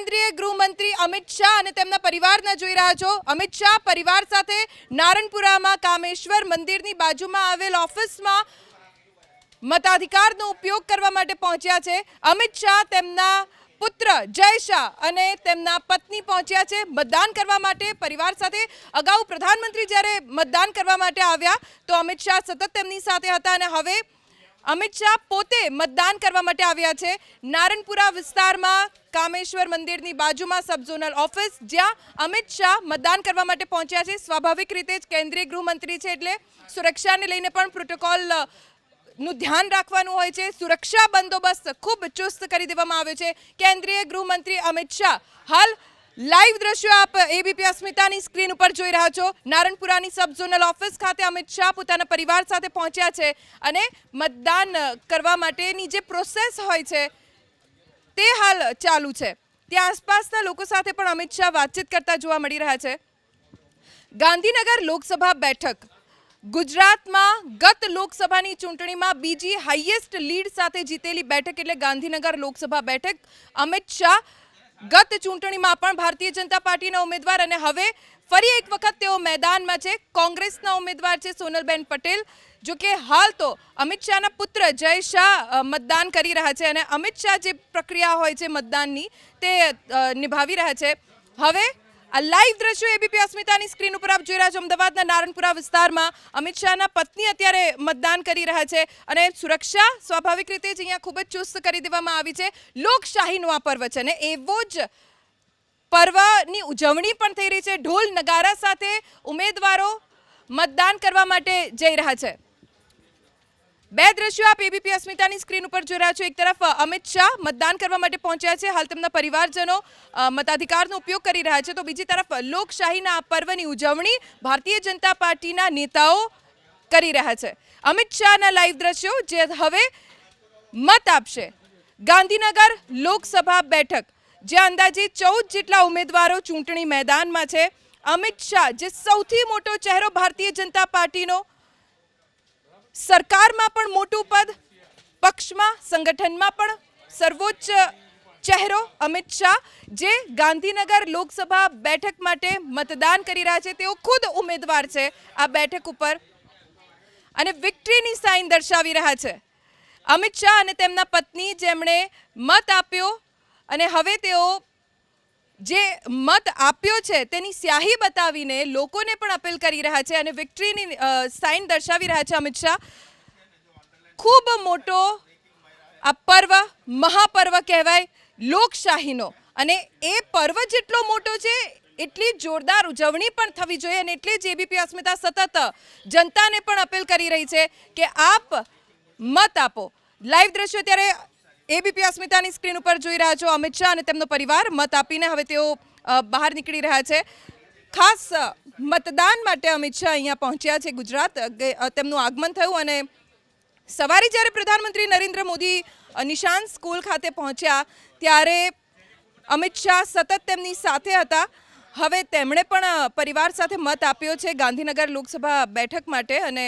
કેન્દ્રીય ગૃહમંત્રી અમિત શાહ અને તેમના પરિવારના જોઈ રહ્યા છો. અમિત શાહ પરિવાર સાથે નારણપુરામાં કામેશ્વર મંદિરની બાજુમાં આવેલ ઓફિસમાં મતાધિકારનો ઉપયોગ કરવા માટે પહોંચ્યા છે. અમિત શાહ તેમના પુત્ર જય શાહ અને તેમના પત્ની પહોંચ્યા છે મતદાન કરવા માટે. પરિવાર સાથે અગાઉ પ્રધાનમંત્રી જ્યારે મતદાન કરવા માટે આવ્યા તો અમિત શાહ સતત તેમની સાથે હતા અને હવે અમિત શાહ પોતે મતદાન કરવા માટે આવ્યા છે. નારણપુરા વિસ્તારમાં કામેશ્વર મંદિરની બાજુમાં સબઝોનલ ઓફિસ, જ્યાં અમિત શાહ મતદાન કરવા માટે પહોંચ્યા છે. સ્વાભાવિક રીતે જ કેન્દ્રીય ગૃહમંત્રી છે એટલે સુરક્ષાને લઈને પણ પ્રોટોકોલનું ધ્યાન રાખવાનું હોય છે. સુરક્ષા બંદોબસ્ત ખૂબ ચુસ્ત કરી દેવામાં આવ્યો છે. કેન્દ્રીય ગૃહમંત્રી અમિત શાહ હાલ લાઈવ દ્રશ્યો આપ એબીપી અસ્મિતાની સ્ક્રીન ઉપર જોઈ રહ્યા છો. નારણપુરાની સબ ઝોનલ ઓફિસ ખાતે અમિત શાહ પોતાના પરિવાર સાથે પહોંચ્યા છે અને મતદાન કરવા માટેની જે પ્રોસેસ હોય છે, તે હાલ ચાલુ છે. ત્યાં આસપાસના લોકો સાથે પણ અમિત શાહ વાતચીત કરતા જોવા મળી રહ્યા છે. ગાંધીનગર લોકસભા બેઠક. ગુજરાતમાં ગત લોકસભાની ચૂંટણીમાં બીજી હાઈએસ્ટ લીડ સાથે જીતેલી બેઠક એટલે ગાંધીનગર લોકસભા બેઠક. અમિત શાહ ગત ચૂંટણીમાં પણ ભારતીય જનતા પાર્ટીના ઉમેદવાર અને હવે ફરી એક વખત તેઓ મેદાનમાં છે. કોંગ્રેસના ઉમેદવાર છે સોનલબેન પટેલ. જો કે હાલ તો અમિત શાહના પુત્ર જય શાહ મતદાન કરી રહ્યા છે અને અમિત શાહ જે પ્રક્રિયા હોય છે મતદાનની તે નિભાવી રહ્યા છે. હવે આ લાઈવ દ્રશ્યો એબીપી અસ્મિતાની સ્ક્રીન ઉપર આપ જોઈ રહ્યા છો. અમદાવાદના નારણપુરા વિસ્તારમાં અમિત શાહના પત્ની અત્યારે મતદાન કરી રહ્યા છે અને સુરક્ષા સ્વાભાવિક રીતે જ અહીંયા ખૂબ જ ચુસ્ત કરી દેવામાં આવી છે. લોકશાહીનું આ પર્વ છે અને એવો જ પર્વની ઉજવણી પણ થઈ રહી છે. ઢોલ નગારા સાથે ઉમેદવારો મતદાન કરવા માટે જઈ રહ્યા છે. બે દ્રશ્યો આપ એબીપી અસ્મિતાની સ્ક્રીન ઉપર જોઈ રહ્યા છો. એક તરફ અમિત શાહ મતદાન કરવા માટે પહોંચ્યા છે. હાલ તેમના પરિવારજનો મતાધિકારનો ઉપયોગ કરી રહ્યા છે. તો બીજી તરફ, લોકશાહીના આ પર્વની ઉજવણી ભારતીય જનતા પાર્ટીના નેતાઓ કરી રહ્યા છે. અમિત શાહના લાઈવ દ્રશ્યો જે હવે મત આપશે. ગાંધીનગર લોકસભા બેઠક જે અંદાજે ચૌદ જેટલા ઉમેદવારો ચૂંટણી મેદાનમાં છે. અમિત શાહ, જે સૌથી મોટો ચહેરો ભારતીય જનતા પાર્ટીનો સરકારમાં પણ મોટું પદ, પક્ષમાં, સંગઠનમાં પણ સર્વોચ્ચ ચહેરો અમિત શાહ, જે ગાંધીનગર લોકસભા બેઠક માટે મતદાન કરી રહ્યા છે, તેઓ ખુદ ઉમેદવાર છે આ બેઠક ઉપર. અને વિક્ટરીની સાઇન દર્શાવી રહ્યા છે. અમિત શાહ અને તેમના પત્ની જેમણે મત આપ્યો અને હવે તેઓ જે મત આપ્યો છે તેની સ્યાહી બતાવીને લોકોને પણ અપીલ કરી રહ્યા છે અને વિક્ટરીની સાઇન દર્શાવી રહ્યા છે અમિત શાહ. ખૂબ મોટો આ પર્વ મહાપર્વ કહેવાય, લોકશાહીનો. અને એ પર્વ જેટલો મોટો છે, એટલી જોરદાર ઉજવણી પણ થવી જોઈએ અને એટલી જ એબીપી અસ્મિતા સતત જનતાને પણ અપીલ કરી રહી છે કે આપ મત આપો. લાઈવ દ્રશ્યો ત્યારે એબીપી અસ્મિતાની સ્ક્રીન ઉપર જોઈ રહ્યા છો અમિત શાહ અને તેમનો પરિવાર. મત આપીને હવે તેઓ બહાર નીકળી રહ્યા છે. ખાસ મતદાન માટે અમિત શાહ અહીંયા પહોંચ્યા છે ગુજરાત. તેમનું આગમન થયું અને સવારે જ્યારે પ્રધાનમંત્રી નરેન્દ્ર મોદી નિશાન સ્કૂલ ખાતે પહોંચ્યા ત્યારે અમિત શાહ સતત તેમની સાથે હતા. હવે તેમણે પણ પરિવાર સાથે મત આપ્યો છે ગાંધીનગર લોકસભા બેઠક માટે અને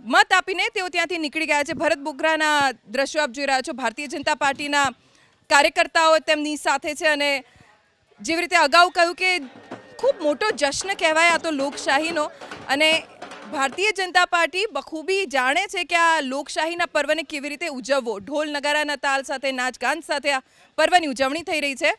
મત આપીને તેઓ ત્યાંથી નીકળી ગયા છે. ભરત બોગરાના દ્રશ્યો આપ જોઈ રહ્યા છો. ભારતીય જનતા પાર્ટીના કાર્યકર્તાઓ તેમની સાથે છે અને જેવી રીતે અગાઉ કહ્યું કે ખૂબ મોટો જશ્ન કહેવાય આ તો લોકશાહીનો અને ભારતીય જનતા પાર્ટી બખૂબી જાણે છે કે આ લોકશાહીના પર્વને કેવી રીતે ઉજવવો. ઢોલ નગારાના તાલ સાથે નાચ ગાન સાથે આ પર્વની ઉજવણી થઈ રહી છે.